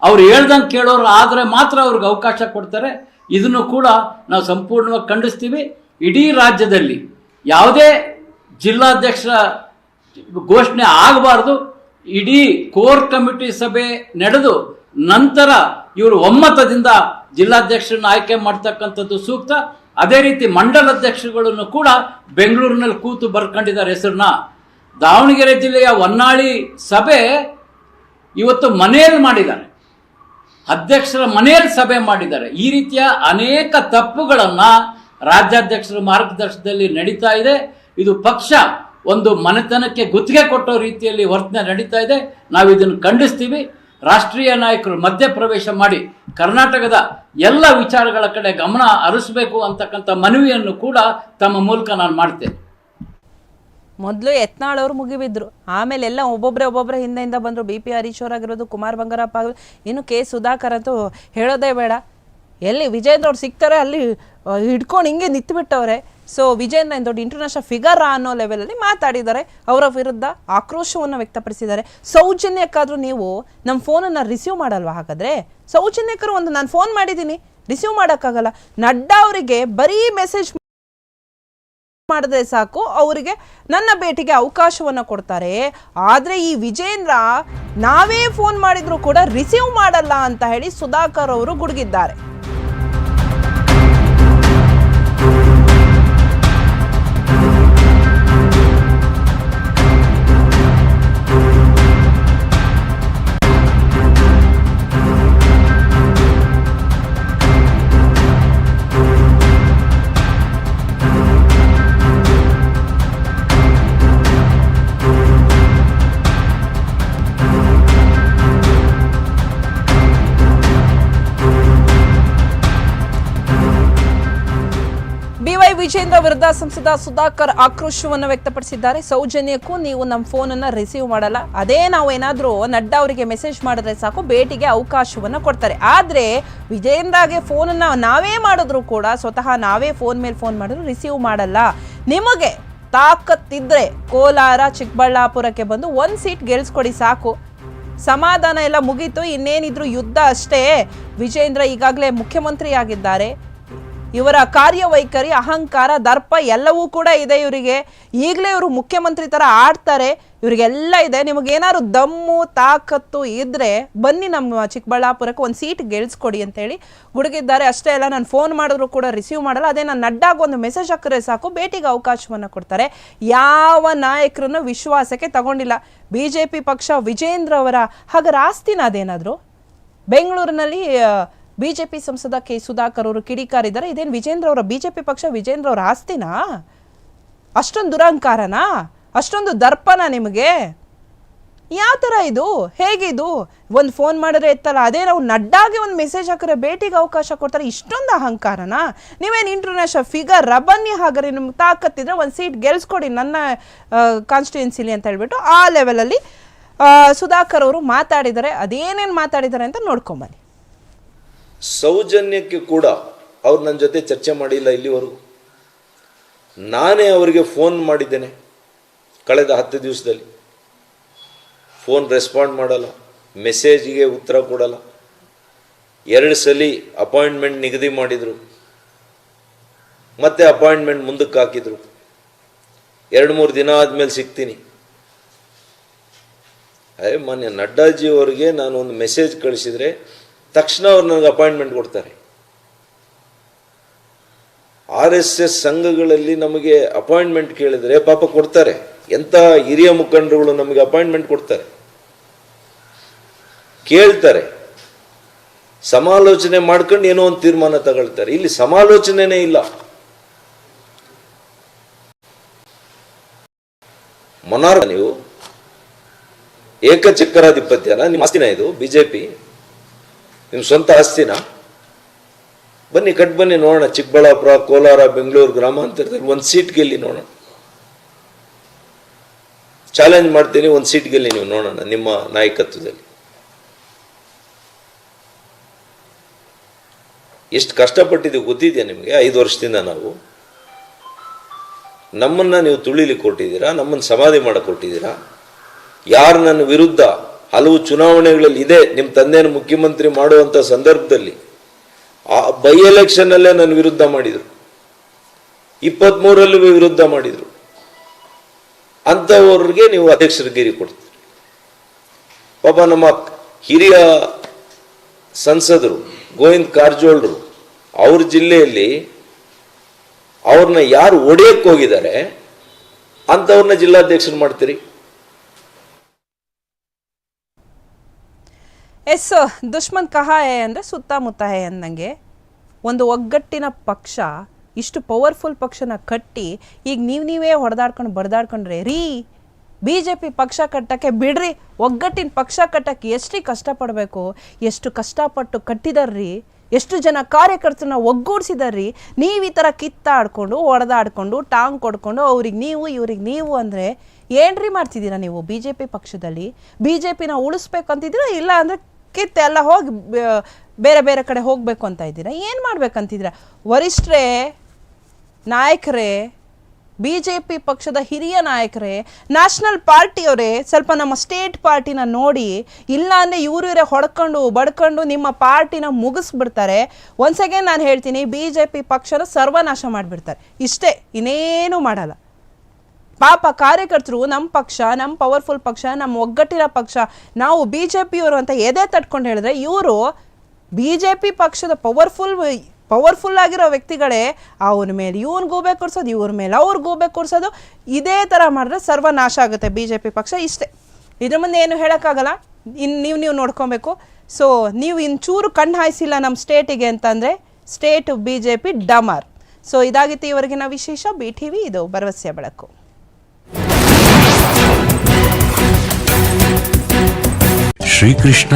ಅವ್ರು ಹೇಳ್ದಂಗೆ ಕೇಳೋರು ಆದರೆ ಮಾತ್ರ ಅವ್ರಿಗೆ ಅವಕಾಶ ಕೊಡ್ತಾರೆ. ಇದನ್ನು ಕೂಡ ನಾವು ಸಂಪೂರ್ಣವಾಗಿ ಖಂಡಿಸ್ತೀವಿ. ಇಡೀ ರಾಜ್ಯದಲ್ಲಿ ಯಾವುದೇ ಜಿಲ್ಲಾಧ್ಯಕ್ಷರ ಘೋಷಣೆ ಆಗಬಾರ್ದು. ಇಡೀ ಕೋರ್ ಕಮಿಟಿ ಸಭೆ ನಡೆದು ನಂತರ ಇವರು ಒಮ್ಮತದಿಂದ ಜಿಲ್ಲಾಧ್ಯಕ್ಷರನ್ನು ಆಯ್ಕೆ ಮಾಡ್ತಕ್ಕಂಥದ್ದು ಸೂಕ್ತ. ಅದೇ ರೀತಿ ಮಂಡಲಾಧ್ಯಕ್ಷರುಗಳನ್ನು ಕೂಡ ಬೆಂಗಳೂರಿನಲ್ಲಿ ಕೂತು ಬರ್ಕೊಂಡಿದ್ದಾರೆ ಹೆಸರನ್ನ. ದಾವಣಗೆರೆ ಜಿಲ್ಲೆಯ ಹೊನ್ನಾಳಿ ಸಭೆ ಇವತ್ತು ಮನೆಯಲ್ಲಿ ಮಾಡಿದ್ದಾರೆ. ಅಧ್ಯಕ್ಷರ ಮನೆಯಲ್ಲಿ ಸಭೆ ಮಾಡಿದ್ದಾರೆ. ಈ ರೀತಿಯ ಅನೇಕ ತಪ್ಪುಗಳನ್ನ ರಾಜ್ಯಾಧ್ಯಕ್ಷರ ಮಾರ್ಗದರ್ಶನದಲ್ಲಿ ನಡೀತಾ ಇದೆ. ಇದು ಪಕ್ಷ ಒಂದು ಮನೆತನಕ್ಕೆ ಗುತ್ತಿಗೆ ಕೊಟ್ಟೋ ರೀತಿಯಲ್ಲಿ ವರ್ತನೆ ನಡೀತಾ ಇದೆ. ನಾವು ಇದನ್ನು ಖಂಡಿಸ್ತೀವಿ. ರಾಷ್ಟ್ರೀಯ ನಾಯಕರು ಮಧ್ಯಪ್ರವೇಶ ಮಾಡಿ ಕರ್ನಾಟಕದ ಎಲ್ಲ ವಿಚಾರಗಳ ಕಡೆ ಗಮನ ಹರಿಸಬೇಕು ಅಂತಕ್ಕಂಥ ಮನವಿಯನ್ನು ಕೂಡ ತಮ್ಮ ಮೂಲಕ ನಾನು ಮಾಡ್ತೇನೆ. ಮೊದಲು ಯತ್ನಾಳ್ ಅವರು ಮುಗಿಬಿದ್ರು. ಆಮೇಲೆ ಎಲ್ಲ ಒಬ್ಬೊಬ್ಬರೇ ಒಬ್ಬೊಬ್ಬರ ಹಿಂದೆಯಿಂದ ಬಂದರು. ಬಿ ಪಿ ಹರೀಶ್ ಆಗಿರೋದು ಕುಮಾರ್ ಬಂಗಾರಪ್ಪ ಇನ್ನು ಕೆ ಸುಧಾಕರ್ ಅಂತೂ ಹೇಳೋದೇ ಬೇಡ. ಎಲ್ಲಿ ವಿಜೇಂದ್ರ ಅವ್ರು ಸಿಗ್ತಾರೆ ಅಲ್ಲಿ ಹಿಡ್ಕೊಂಡು ಹಿಂಗೆ ನಿಂತುಬಿಟ್ಟವ್ರೆ ಸೊ ವಿಜಯನ್ ದೊಡ್ಡ ಇಂಟರ್ನ್ಯಾಷನಲ್ ಫಿಗರ್ ಅನ್ನೋ ಲೆವೆಲಲ್ಲಿ ಮಾತಾಡಿದ್ದಾರೆ. ಅವರ ವಿರುದ್ಧ ಆಕ್ರೋಶವನ್ನು ವ್ಯಕ್ತಪಡಿಸಿದ್ದಾರೆ. ಸೌಜನ್ಯಕ್ಕಾದರೂ ನೀವು ನಮ್ಮ ಫೋನನ್ನು ರಿಸೀವ್ ಮಾಡಲ್ವಾ ಹಾಗಾದರೆ? ಸೌಜನ್ಯಕರು ಒಂದು ನಾನು ಫೋನ್ ಮಾಡಿದ್ದೀನಿ ರಿಸೀವ್ ಮಾಡೋಕ್ಕಾಗಲ್ಲ. ನಡ್ಡಾ ಅವರಿಗೆ ಬರೀ ಮೆಸೇಜ್ ಮಾಡಿದ್ರೆ ಸಾಕು, ಅವರಿಗೆ ನನ್ನ ಭೇಟಿಗೆ ಅವಕಾಶವನ್ನು ಕೊಡ್ತಾರೆ. ಆದರೆ ಈ ವಿಜೇಂದ್ರ ನಾವೇ ಫೋನ್ ಮಾಡಿದರೂ ಕೂಡ ರಿಸೀವ್ ಮಾಡಲ್ಲ ಅಂತ ಹೇಳಿ ಸುಧಾಕರ್ ಅವರು ಗುಡುಗಿದ್ದಾರೆ. ವಿರುದ್ಧ ಸಂಸದ ಸುಧಾಕರ್ ಆಕ್ರೋಶವನ್ನು ವ್ಯಕ್ತಪಡಿಸಿದ್ದಾರೆ. ಸೌಜನ್ಯಕ್ಕೂ ನೀವು ನಮ್ಮ ಫೋನನ್ನು ರಿಸೀವ್ ಮಾಡಲ್ಲ. ಅದೇ ನಾವು ಏನಾದರೂ ನಡ್ಡಾ ಅವರಿಗೆ ಮೆಸೇಜ್ ಮಾಡಿದ್ರೆ ಸಾಕು, ಭೇಟಿಗೆ ಅವಕಾಶವನ್ನು ಕೊಡ್ತಾರೆ. ಆದರೆ ಫೋನ್ ಫೋನನ್ನು ನಾವೇ ಮಾಡಿದ್ರು ಕೂಡ ಸ್ವತಃ ನಾವೇ ಫೋನ್ ಮೇಲೆ ಫೋನ್ ಮಾಡಿದ್ರು ರಿಸೀವ್ ಮಾಡಲ್ಲ. ನಿಮಗೆ ತಾಕತ್ತಿದ್ರೆ ಕೋಲಾರ, ಚಿಕ್ಕಬಳ್ಳಾಪುರಕ್ಕೆ ಬಂದು ಒಂದು ಸೀಟ್ ಗೆಲ್ಸ್ಕೊಡಿ ಸಾಕು. ಸಮಾಧಾನ ಎಲ್ಲ ಮುಗೀತು, ಇನ್ನೇನಿದ್ರು ಯುದ್ಧ ಅಷ್ಟೇ. ವಿಜೇಂದ್ರ ಈಗಾಗಲೇ ಮುಖ್ಯಮಂತ್ರಿ ಆಗಿದ್ದಾರೆ ಇವರ ಕಾರ್ಯವೈಖರಿ, ಅಹಂಕಾರ, ದರ್ಪ ಎಲ್ಲವೂ ಕೂಡ ಇದೆ ಇವರಿಗೆ. ಈಗಲೇ ಇವರು ಮುಖ್ಯಮಂತ್ರಿ ಥರ ಆಡ್ತಾರೆ. ಇವರಿಗೆಲ್ಲ ಇದೆ. ನಿಮಗೇನಾದ್ರು ದಮ್ಮು, ತಾಕತ್ತು ಇದ್ರೆ ಬನ್ನಿ ನಮ್ಮ ಚಿಕ್ಕಬಳ್ಳಾಪುರಕ್ಕೆ ಒಂದು ಸೀಟ್ ಗೆಲ್ಸ್ಕೊಡಿ ಅಂತೇಳಿ ಗುಡುಗಿದ್ದಾರೆ. ಅಷ್ಟೇ ಅಲ್ಲ, ನಾನು ಫೋನ್ ಮಾಡಿದ್ರು ಕೂಡ ರಿಸೀವ್ ಮಾಡಲ್ಲ. ಅದೇ ನಾನು ನಡ್ಡಾಗ ಒಂದು ಮೆಸೇಜ್ ಹಾಕಿದ್ರೆ ಸಾಕು. ಭೇಟಿಗೆ ಅವಕಾಶವನ್ನು ಕೊಡ್ತಾರೆ. ಯಾವ ನಾಯಕರನ್ನು ವಿಶ್ವಾಸಕ್ಕೆ ತಗೊಂಡಿಲ್ಲ. ಬಿ ಪಕ್ಷ ವಿಜೇಂದ್ರ ಅವರ ಹಾಗಾದ್ರೆ ಆಸ್ತಿನ ಅದೇನಾದರೂ? ಬೆಂಗಳೂರಿನಲ್ಲಿ ಬಿ ಜೆ ಪಿ ಸಂಸದ ಕೆ ಸುಧಾಕರ್ ಅವರು ಕಿಡಿಕಾರಿದ್ದಾರೆ ಇದೇನು ವಿಜೇಂದ್ರ ಅವರ ಬಿಜೆಪಿ ಪಕ್ಷ, ವಿಜೇಂದ್ರ ಅವರ ಆಸ್ತಿನಾ? ಅಷ್ಟೊಂದು ದುರಹಂಕಾರನಾ ಅಷ್ಟೊಂದು ದರ್ಪನ ನಿಮಗೆ? ಯಾವ ಥರ ಇದು? ಹೇಗಿದು? ಒಂದು ಫೋನ್ ಮಾಡಿದ್ರೆ ಎತ್ತಲ್ಲ, ಅದೇ ನಾವು ನಡ್ಡಾಗೆ ಒಂದು ಮೆಸೇಜ್ ಹಾಕಿದ್ರೆ ಭೇಟಿಗೆ ಅವಕಾಶ ಕೊಡ್ತಾರೆ. ಇಷ್ಟೊಂದು ಅಹಂಕಾರನಾ? ನೀವೇನು ಇಂಟರ್ನ್ಯಾಷನಲ್ ಫಿಗರ್ ರಬನ್ನಿ ಹಾಗಾದ್ರೆ ನಿಮ್ಗೆ ತಾಕತ್ತಿದ್ರೆ ಒಂದು ಸೀಟ್ ಗೆಲ್ಸ್ಕೊಡಿ ನನ್ನ ಕಾನ್ಸ್ಟಿಟ್ಯೂನ್ಸಿಲಿ ಅಂತ ಹೇಳ್ಬಿಟ್ಟು ಆ ಲೆವೆಲಲ್ಲಿ ಸುಧಾಕರ್ ಅವರು ಮಾತಾಡಿದ್ದಾರೆ. ಅದೇನೇನು ಮಾತಾಡಿದ್ದಾರೆ ಅಂತ ನೋಡ್ಕೊಂಬನ್ನಿ ಸೌಜನ್ಯಕ್ಕೆ ಕೂಡ ಅವ್ರು ನನ್ನ ಜೊತೆ ಚರ್ಚೆ ಮಾಡಿಲ್ಲ ಇಲ್ಲಿವರೆಗೂ. ನಾನೇ ಅವರಿಗೆ ಫೋನ್ ಮಾಡಿದ್ದೇನೆ ಕಳೆದ ಹತ್ತು ದಿವಸದಲ್ಲಿ. ಫೋನ್ ರೆಸ್ಪಾಂಡ್ ಮಾಡಲ್ಲ, ಮೆಸೇಜಿಗೆ ಉತ್ತರ ಕೊಡಲ್ಲ. ಎರಡು ಸಲ ಅಪಾಯಿಂಟ್ಮೆಂಟ್ ನಿಗದಿ ಮಾಡಿದರು. ಮತ್ತೆ ಅಪಾಯಿಂಟ್ಮೆಂಟ್ ಮುಂದಕ್ಕೆ ಹಾಕಿದರು. ಎರಡು ಮೂರು ದಿನ ಆದಮೇಲೆ ಸಿಗ್ತೀನಿ. ಅದೇ ಮೊನ್ನೆ ನಡ್ಡಾಜಿ ಅವರಿಗೆ ನಾನು ಒಂದು ಮೆಸೇಜ್ ಕಳಿಸಿದರೆ ತಕ್ಷಣ ಅವ್ರು ನನಗೆ ಅಪಾಯಿಂಟ್ಮೆಂಟ್ ಕೊಡ್ತಾರೆ. ಆರ್ ಎಸ್ ಎಸ್ ಸಂಘಗಳಲ್ಲಿ ನಮಗೆ ಅಪಾಯಿಂಟ್ಮೆಂಟ್ ಕೇಳಿದರೆ ಪಾಪ ಕೊಡ್ತಾರೆ. ಎಂಥ ಹಿರಿಯ ಮುಖಂಡರುಗಳು ನಮಗೆ ಅಪಾಯಿಂಟ್ಮೆಂಟ್ ಕೊಡ್ತಾರೆ. ಕೇಳ್ತಾರೆ. ಸಮಾಲೋಚನೆ ಮಾಡ್ಕೊಂಡು ಏನೋ ಒಂದು ತೀರ್ಮಾನ ತಗೊಳ್ತಾರೆ. ಇಲ್ಲಿ ಸಮಾಲೋಚನೆನೇ ಇಲ್ಲ. ಮೊನಾರ್ ನೀವು ಏಕಚಕ್ರಾಧಿಪತ್ಯನ ನಿಮ್ಮ ಆಸ್ತಿನ ಇದು, ಬಿಜೆಪಿ. ನಿಮ್ಮ ಸ್ವಂತ ಆಸ್ತಿನ? ಬನ್ನಿ, ಕಟ್ ಬನ್ನಿ, ನೋಡೋಣ. ಚಿಕ್ಕಬಳ್ಳಾಪುರ, ಕೋಲಾರ, ಬೆಂಗಳೂರು ಗ್ರಾಮಾಂತರದಲ್ಲಿ ಒಂದು ಸೀಟ್ ಗೆಲ್ಲಿ ನೋಡೋಣ. ಚಾಲೆಂಜ್ ಮಾಡ್ತೀನಿ, ಒಂದು ಸೀಟ್ ಗೆಲ್ಲಿ ನೀವು ನೋಡೋಣ, ನಿಮ್ಮ ನಾಯಕತ್ವದಲ್ಲಿ. ಎಷ್ಟು ಕಷ್ಟಪಟ್ಟಿದ್ದೀವಿ ಗೊತ್ತಿದೆಯಾ ನಿಮಗೆ? ಐದು ವರ್ಷದಿಂದ ನಾವು. ನಮ್ಮನ್ನ ನೀವು ತುಳಿಲಿಕ್ಕೆ ಕೊಟ್ಟಿದ್ದೀರಾ? ನಮ್ಮನ್ನು ಸಮಾಧಿ ಮಾಡಕ್ಕೆ ಯಾರು ನನ್ನ ವಿರುದ್ಧ ಹಲವು ಚುನಾವಣೆಗಳಲ್ಲಿ ಇದೆ. ನಿಮ್ಮ ತಂದೆಯನ್ನು ಮುಖ್ಯಮಂತ್ರಿ ಮಾಡುವಂಥ ಸಂದರ್ಭದಲ್ಲಿ ಆ ಬೈ ಎಲೆಕ್ಷನ್ನಲ್ಲೇ ನನ್ನ ವಿರುದ್ಧ ಮಾಡಿದರು. ಇಪ್ಪತ್ತ್ಮೂರಲ್ಲೂ ವಿರುದ್ಧ ಮಾಡಿದರು. ಅಂಥವ್ರಿಗೆ ನೀವು ಅಧ್ಯಕ್ಷರಿಗಿರಿ ಕೊಡ್ತೀರಿ. ಪಾಪ ನಮ್ಮ ಹಿರಿಯ ಸಂಸದರು ಗೋವಿಂದ್ ಕಾರಜೋಳರು ಅವ್ರ ಜಿಲ್ಲೆಯಲ್ಲಿ ಅವ್ರನ್ನ ಯಾರು ಒಡೆಯಕ್ಕೆ ಹೋಗಿದ್ದಾರೆ ಅಂಥವ್ರನ್ನ ಜಿಲ್ಲಾಧ್ಯಕ್ಷರು ಮಾಡ್ತೀರಿ? ಎಸ್ ದುಶ್ಮನ್ ಕಹಾಯೆ ಅಂದರೆ ಸುತ್ತಮುತ್ತ ಹೇ ಅಂದಂಗೆ. ಒಂದು ಒಗ್ಗಟ್ಟಿನ ಪಕ್ಷ, ಇಷ್ಟು ಪವರ್ಫುಲ್ ಪಕ್ಷನ ಕಟ್ಟಿ, ಈಗ ನೀವು ನೀವೇ ಹೊಡೆದಾಡ್ಕೊಂಡು ಬಡ್ದಾಡ್ಕೊಂಡ್ರೆ ರೀ ಬಿ ಜೆ ಪಿ ಪಕ್ಷ ಕಟ್ಟಕ್ಕೆ ಬಿಡ್ರಿ, ಒಗ್ಗಟ್ಟಿನ ಪಕ್ಷ ಕಟ್ಟಕ್ಕೆ ಎಷ್ಟು ಕಷ್ಟಪಡಬೇಕು, ಎಷ್ಟು ಕಷ್ಟಪಟ್ಟು ಕಟ್ಟಿದಾರ್ರಿ, ಎಷ್ಟು ಜನ ಕಾರ್ಯಕರ್ತರನ್ನ ಒಗ್ಗೂಡಿಸಿದಾರ್ರಿ, ನೀವು ಈ ಥರ ಕಿತ್ತಾಡ್ಕೊಂಡು ಹೊಡೆದಾಡ್ಕೊಂಡು ಟಾಂಗ್ ಕೊಡ್ಕೊಂಡು, ಅವ್ರಿಗೆ ನೀವು, ಇವ್ರಿಗೆ ನೀವು ಅಂದರೆ ಏನ್ರಿ ಮಾಡ್ತಿದ್ದೀರಾ ನೀವು ಬಿ ಜೆ ಪಿ ಪಕ್ಷದಲ್ಲಿ? ಬಿ ಜೆ ಪಿನ ಉಳಿಸ್ಬೇಕಂತಿದ್ದೀರಾ, ಇಲ್ಲ ಅಂದರೆ ಕಿತ್ತೆ ಎಲ್ಲ ಹೋಗಿ ಬೇರೆ ಬೇರೆ ಕಡೆ ಹೋಗಬೇಕು ಅಂತ ಇದ್ದೀರಾ? ಏನು ಮಾಡ್ಬೇಕಂತಿದ್ದೀರಾ? ವರಿಷ್ಠರೇ, ನಾಯಕರೇ ಬಿ ಜೆ ಪಿ ಪಕ್ಷದ ಹಿರಿಯ ನಾಯಕರೇ, ನ್ಯಾಷನಲ್ ಪಾರ್ಟಿಯವರೇ, ಸ್ವಲ್ಪ ನಮ್ಮ ಸ್ಟೇಟ್ ಪಾರ್ಟಿನ ನೋಡಿ ಇಲ್ಲ ಅಂದರೆ ಇವರು ಇವರೇ ಹೊಡ್ಕೊಂಡು, ಬಡ್ಕೊಂಡು ನಿಮ್ಮ ಪಾರ್ಟಿನ ಮುಗಿಸ್ಬಿಡ್ತಾರೆ. ಒಂದು ಸೆಕೆಂಡ್ ನಾನು ಹೇಳ್ತೀನಿ ಬಿ ಜೆ ಪಿ ಪಕ್ಷನ ಸರ್ವನಾಶ ಮಾಡಿಬಿಡ್ತಾರೆ. ಇಷ್ಟೇ, ಇನ್ನೇನು ಮಾಡಲ್ಲ. ಪಾಪ ಕಾರ್ಯಕರ್ತರು ನಮ್ಮ ಪಕ್ಷ ನಮ್ಮ ಪವರ್ಫುಲ್ ಪಕ್ಷ ನಮ್ಮ ಒಗ್ಗಟ್ಟಿನ ಪಕ್ಷ, ನಾವು ಬಿ ಜೆ ಪಿಯವರು ಅಂತ ಎದೆ ತಟ್ಕೊಂಡು ಹೇಳಿದ್ರೆ ಇವರು ಬಿ ಜೆ ಪಿ ಪಕ್ಷದ ಪವರ್ಫುಲ್ ಪವರ್ಫುಲ್ ಆಗಿರೋ ವ್ಯಕ್ತಿಗಳೇ, ಅವ್ರ ಮೇಲೆ ಇವನ್ ಗೂಬೆ ಕೊಡ್ಸೋದು, ಇವ್ರ ಮೇಲೆ ಅವ್ರ ಗೂಬೆ ಕೊಡ್ಸೋದು, ಇದೇ ಥರ ಮಾಡಿದ್ರೆ ಸರ್ವನಾಶ ಆಗುತ್ತೆ ಬಿ ಜೆ ಪಿ ಪಕ್ಷ ಇಷ್ಟೇ. ಇದ್ರ ಮುಂದೆ ಏನು ಹೇಳೋಕ್ಕಾಗಲ್ಲ. ಇನ್ನು ನೀವು ನೀವು ನೋಡ್ಕೊಬೇಕು. ಸೊ ನೀವು ಚೂರು ಕಣ್ಣು ಹಾಯಿಸಿಲ್ಲ ನಮ್ಮ ಸ್ಟೇಟಿಗೆ ಅಂತಂದರೆ ಸ್ಟೇಟ್ ಬಿ ಜೆ ಪಿ ಡಮರ್. ಸೊ ಇದಾಗಿತ್ತು ಇವರೆಗಿನ ವಿಶೇಷ ಬಿ ಟಿ ವಿ ಇದು ಭರವಸೆಯ ಬೆಳಕು. ಶ್ರೀಕೃಷ್ಣ